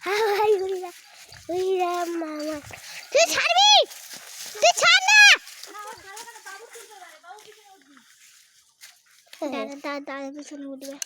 High উড়িরা উড়িরা মামা তুই ছাড়বি তুই ছাড় না দাদা দাদা দাদা পিছনে উঠবে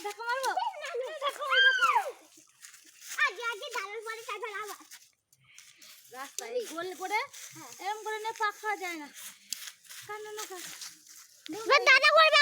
ধাক্কা মারবো আগে আগে দাঁড়ার পরে তারপর আবার রাস্তায় গোল করে এরকম করে নিয়ে পা যায় না। কান্না না দাদা করবে